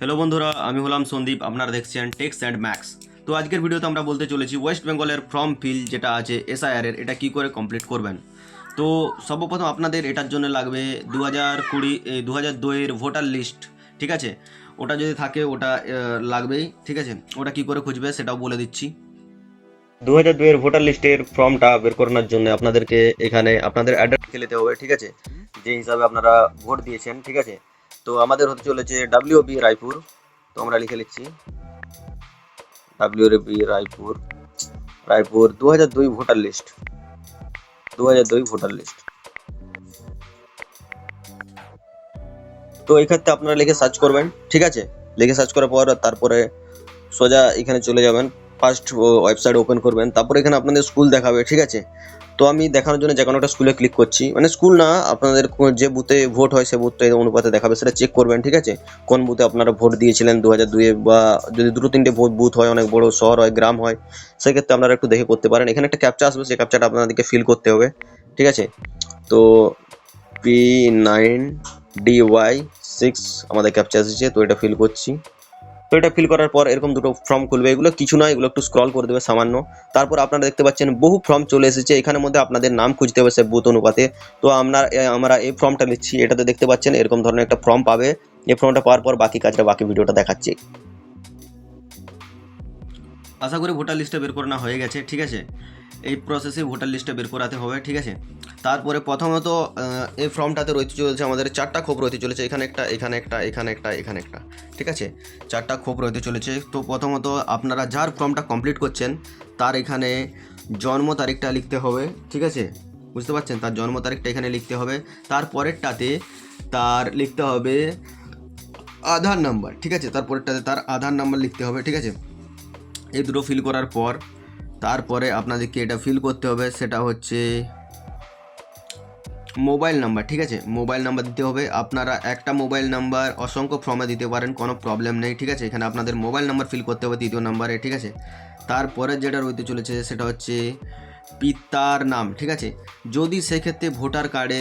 Hello বন্ধুরা, আমি হলাম সন্দীপ, আপনারা দেখছেন টেক্স অ্যান্ড ম্যাক্স তো আজকের ভিডিওতে আমরা বলতে চলেছি ওয়েস্ট বেঙ্গলের ফর্ম ফিল যেটা আছে এসআইআর এর, এটা কি করে কমপ্লিট করবেন? তো সর্বপ্রথম আপনাদের এটার জন্য লাগবে দু হাজার কুড়ি দু হাজার দুইয়ের ভোটার লিস্ট ঠিক আছে? ওটা যদি থাকে, ওটা লাগবেই, ঠিক আছে? ওটা কি করে খুঁজবে সেটাও বলে দিচ্ছি। দু হাজার দুইয়ের ভোটার লিস্টের ফর্মটা বের করানোর জন্য আপনাদেরকে এখানে আপনাদের অ্যাড্রেস লিখে নিতে হবে, ঠিক আছে? যে হিসাবে আপনারা ভোট দিয়েছেন, ঠিক আছে? তো আমাদের হতে চলেছে ডাব্লিউ বি রায়পুর। তো আমরা লিখে লিখছি। W B Raipur. রায়পুর দু হাজার দুই ভোটার লিস্ট। দু হাজার দুই ভোটার লিস্ট। তো এই ক্ষেত্রে আপনারা লিখে সার্চ করবেন, ঠিক আছে? লিখে সার্চ করার পর তারপরে সোজা এখানে চলে যাবেন। ফার্স্ট ওয়েবসাইট ওপেন করবেন। তারপরে এখানে আপনাদের স্কুল দেখাবে, ঠিক আছে? তো আমি দেখানোর জন্য যে কোনো একটা স্কুলে ক্লিক করছি। মানে স্কুল না, আপনাদের যে বুথে ভোট হয়, সে বুথে অনুপাতে দেখাবে, সেটা চেক করবেন, ঠিক আছে? কোন বুথে আপনারা ভোট দিয়েছিলেন দু হাজার দুয়ে বা যদি দুটো তিনটে ভোট বুথ হয়, অনেক বড় শহর হয়, গ্রাম হয়, সেক্ষেত্রে আপনারা একটু দেখে করতে পারেন। এখানে একটা ক্যাপচা আসবে সেই ক্যাপচাটা আপনাদেরকে ফিল করতে হবে, ঠিক আছে? তো P nine D Y six আমাদের ক্যাপচা এসেছে, তো এটা ফিল করছি। তো এটা ফিল করার পর এরকম দুটো ফর্ম খুলবে। এগুলো কিছু নয়, এগুলো একটু স্ক্রল করে দেবে সামান্য। তারপর আপনারা দেখতে পাচ্ছেন বহু ফর্ম চলে এসেছে। এখানের মধ্যে আপনাদের নাম খুঁজতে হবে, সে বুথ অনুপাতে। তো আমরা আমরা এই ফর্মটা নিচ্ছি। এটাতে দেখতে পাচ্ছেন এরকম ধরনের একটা ফর্ম পাবে। এই ফর্মটা পাওয়ার পর বাকি কাজটা, বাকি ভিডিওটা দেখাচ্ছি। আশা করি ভোটার লিস্টটা বের করে না হয়ে গেছে, ঠিক আছে? এই প্রসেসে ভোটার লিস্টটা বের করাতে হবে, ঠিক আছে? তারপরে প্রথমত এই ফর্মটাতে রয়েছে চলেছে আমাদের চারটা খোপ রয়েছে চলেছে, এখানে একটা এখানে একটা এখানে একটা এখানে একটা, ঠিক আছে? চারটা খোপ রয়েছে চলেছে, তো প্রথমত আপনারা যার ফর্মটা কমপ্লিট করছেন, তার এখানে জন্ম তারিখটা লিখতে হবে, ঠিক আছে? বুঝতে পারছেন? তার জন্ম তারিখটা এখানে লিখতে হবে তারপরেরটাতে তার লিখতে হবে আধার নাম্বার ঠিক আছে? তারপরেরটাতে তার আধার নাম্বার লিখতে হবে, ঠিক আছে? এই দুটো ফিল করার পর তারপরে আপনাদেরকে এটা ফিল করতে হবে, সেটা হচ্ছে মোবাইল নাম্বার ঠিক আছে? মোবাইল নাম্বার দিতে হবে। আপনারা একটা মোবাইল নাম্বার অসংখ্য ফর্মে দিতে পারেন, কোনো প্রবলেম নেই, ঠিক আছে? এখানে আপনাদের মোবাইল নাম্বার ফিল করতে হবে দ্বিতীয় নাম্বারে ঠিক আছে? তারপরে যেটা রইতে চলেছে, সেটা হচ্ছে পিতার নাম, ঠিক আছে? যদি সেক্ষেত্রে ভোটার কার্ডে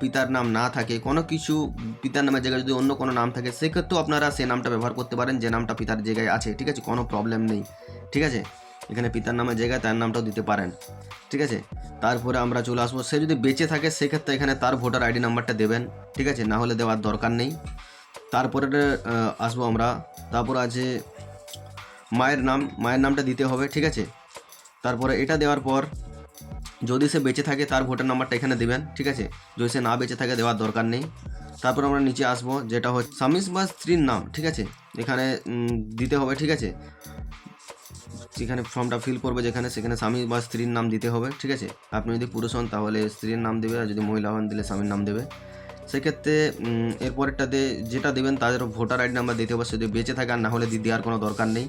পিতার নাম না থাকে, কোনো কিছু, পিতার নামের জায়গায় যদি অন্য কোনো নাম থাকে, সেক্ষেত্রেও আপনারা সে নামটা ব্যবহার করতে পারেন, যে নামটা পিতার জায়গায় আছে, ঠিক আছে? কোনো প্রবলেম নেই, ঠিক আছে? এখানে পিতার নামের জায়গায় তার নামটাও দিতে পারেন। ঠিক আছে? তারপরে আমরা চলে আসব। সে যদি বেঁচে থাকে, সেক্ষেত্রে এখানে তার ভোটার আইডি নাম্বারটা দেবেন। ঠিক আছে? না হলে দেওয়ার দরকার নেই। তারপরে আসব আমরা। তারপর আছে মায়ের নাম। মায়ের নামটা দিতে হবে, ঠিক আছে? তারপরে এটা দেওয়ার পর যদি সে বেঁচে থাকে, তার ভোটার নাম্বারটা এখানে দেবেন, ঠিক আছে? যদি সে না বেঁচে থাকে, দেওয়ার দরকার নেই। তারপর আমরা নিচে আসব, যেটা হচ্ছে স্বামী বা স্ত্রীর নাম, ঠিক আছে? এখানে দিতে হবে, ঠিক আছে? যেখানে ফর্মটা ফিল করবে যেখানে, সেখানে স্বামী বা স্ত্রীর নাম দিতে হবে, ঠিক আছে? আপনি যদি পুরুষ হন, তাহলে স্ত্রীর নাম দেবে আর যদি মহিলা হন দিলে স্বামীর নাম দেবে। সেক্ষেত্রে এরপরেরটাতে যেটা দেবেন তাদের ভোটার আইডি নাম্বার দিতে হবে, সে যদি বেঁচে থাকে আর না হলে দেওয়ার কোনো দরকার নেই।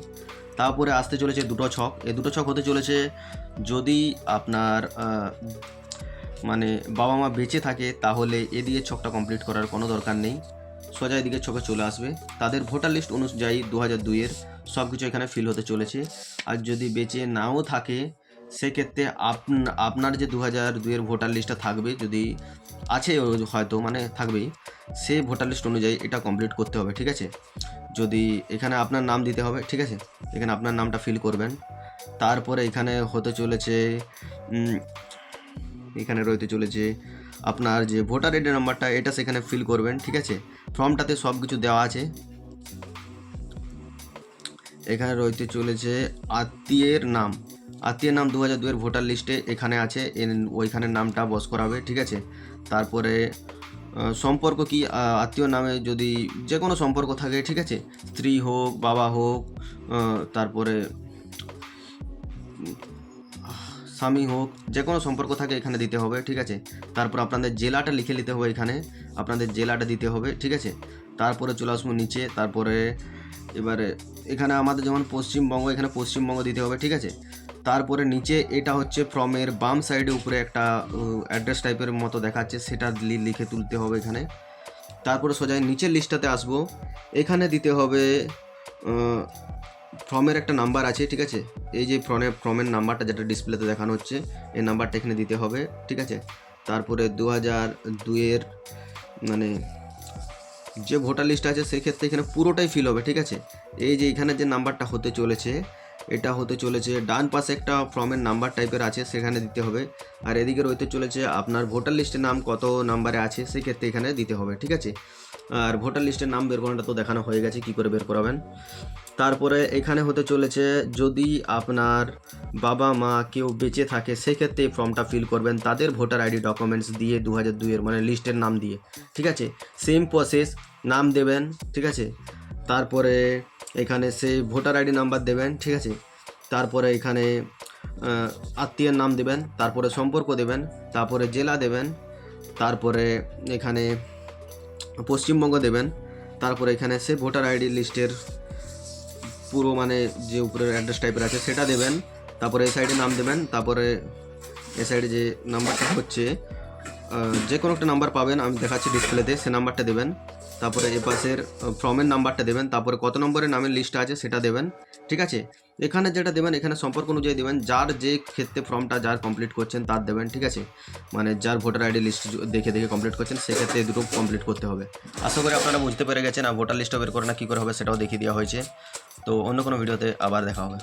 তারপরে আসতে চলেছে দুটো ছক। এই দুটো ছক হতে চলেছে, যদি আপনার মানে বাবা মা বেঁচে থাকে, তাহলে এ দিয়ে ছকটা কমপ্লিট করার কোনো দরকার নেই। সোজা এদিকে ছকে চলে আসবে। তাদের ভোটার লিস্ট অনুযায়ী দু হাজার দুইয়ের সব কিছু এখানে ফিল হতে চলেছে। আর যদি বেঁচে নাও থাকে, সেক্ষেত্রে আপন- আপনার যে দু হাজার দুইয়ের ভোটার লিস্টটা থাকবে, যদি আছে হয়তো মানে থাকবেই, সে ভোটার লিস্ট অনুযায়ী এটা কমপ্লিট করতে হবে, ঠিক আছে? যদি এখানে আপনার নাম দিতে হবে, ঠিক আছে? এখানে আপনার নামটা ফিল করবেন। তারপরে এখানে হতে চলেছে এখানে রইতে চলেছে আপনার যে ভোটার আইডি নাম্বারটা, এটা সেখানে ফিল করবেন, ঠিক আছে? ফর্মটাতে সব কিছু দেওয়া আছে। এখানে রইতে চলেছে আত্মীয়ের নাম। আত্মীয়ের নাম দু হাজার দুয়ের ভোটার লিস্টে এখানে আছে ওইখানের নামটা বস করাবে, ঠিক আছে? তারপরে সম্পর্ক কি? আত্মীয় নামে যদি যে কোনো সম্পর্ক থাকে, ঠিক আছে? স্ত্রী হোক, বাবা হোক তারপরে স্বামী হোক, যে কোনো সম্পর্ক থাকে এখানে দিতে হবে, ঠিক আছে? তারপর আপনাদের জেলাটা লিখে নিতে হবে এখানে, আপনাদের জেলাটা দিতে হবে, ঠিক আছে? তারপরে চলে আসব নিচে, তারপরে এবারে এখানে আমাদের যেমন পশ্চিমবঙ্গ, এখানে পশ্চিমবঙ্গ দিতে হবে, ঠিক আছে? তারপরে নিচে এটা হচ্ছে ফর্মের বাম সাইডে উপরে একটা অ্যাড্রেস টাইপের মতো দেখাচ্ছে, সেটা লিখে তুলতে হবে এখানে। তারপরে সোজা নিচের লিস্টটাতে আসব। এখানে দিতে হবে ফর্মের একটা নাম্বার আছে, ঠিক আছে? এই যে ফর্মে ফর্মের নাম্বারটা যেটা ডিসপ্লেতে দেখানো হচ্ছে, এই নাম্বারটা এখানে দিতে হবে, ঠিক আছে? তারপরে দু হাজার দুইয়ের মানে যে ভোটার লিস্ট আছে, সেক্ষেত্রে এখানে পুরোটাই ফিল হবে, ঠিক আছে? এই যে এখানে যে নাম্বারটা হতে চলেছে, এটা হতে চলেছে, ডান পাশে একটা ফর্মের নাম্বার টাইপের আছে, সেখানে দিতে হবে। আর এদিকে রইতে চলেছে, আপনার ভোটার লিস্টের নাম কত নাম্বারে আছে, সেক্ষেত্রে এখানে দিতে হবে, ঠিক আছে? আর ভোটার লিস্টের নাম বের করাটা তো দেখানো হয়ে গেছে, কি করে বের করাবেন? তারপরে এখানে হতে চলেছে, যদি আপনার বাবা মা কেউ বেঁচে থাকে, সেক্ষেত্রে এই ফর্মটা ফিল করবেন তাদের ভোটার আইডি ডকুমেন্টস দিয়ে দু হাজার দুইয়ের মানে লিস্টের নাম দিয়ে, ঠিক আছে? সেম প্রসেস নাম দেবেন, ঠিক আছে? তারপরে এখানে সেই ভোটার আইডি নাম্বার দেবেন, ঠিক আছে? তারপরে এখানে আত্মীয়ের নাম দেবেন, তারপরে সম্পর্ক দেবেন, তারপরে জেলা দেবেন, তারপরে এখানে পশ্চিমবঙ্গ দেবেন, তারপর এখানে সে ভোটার আইডি লিস্টের পুরো মানে যে উপরের অ্যাড্রেস টাইপের আছে, সেটা দেবেন, তারপরে এই সাইডে নাম দেবেন, তারপরে এ সাইডে যে নাম্বারটা হচ্ছে যে কোনো একটা নাম্বার পাবেন, আমি দেখাচ্ছি ডিসপ্লেতে সে নাম্বারটা দেবেন। তারপরে এ পাশের ফর্মের নাম্বারটা দেবেন, তারপরে কত নম্বরের নামের লিস্ট আছে সেটা দেবেন, ঠিক আছে? এখানে যেটা দেবেন, এখানে সম্পর্ক অনুযায়ী দেবেন, যার যে ক্ষেত্রে ফর্মটা যার কমপ্লিট করছেন তার দেবেন, ঠিক আছে? মানে যার ভোটার আইডি লিস্ট দেখে দেখে কমপ্লিট করছেন, সেক্ষেত্রে এই দুটো কমপ্লিট করতে হবে। আশা করি আপনারা বুঝতে পেরে গেছেন, আর ভোটার লিস্টটা বের করে না কী করে হবে সেটাও দেখিয়ে দেওয়া হয়েছে। তো অন্য কোনো ভিডিওতে আবার দেখা হবে।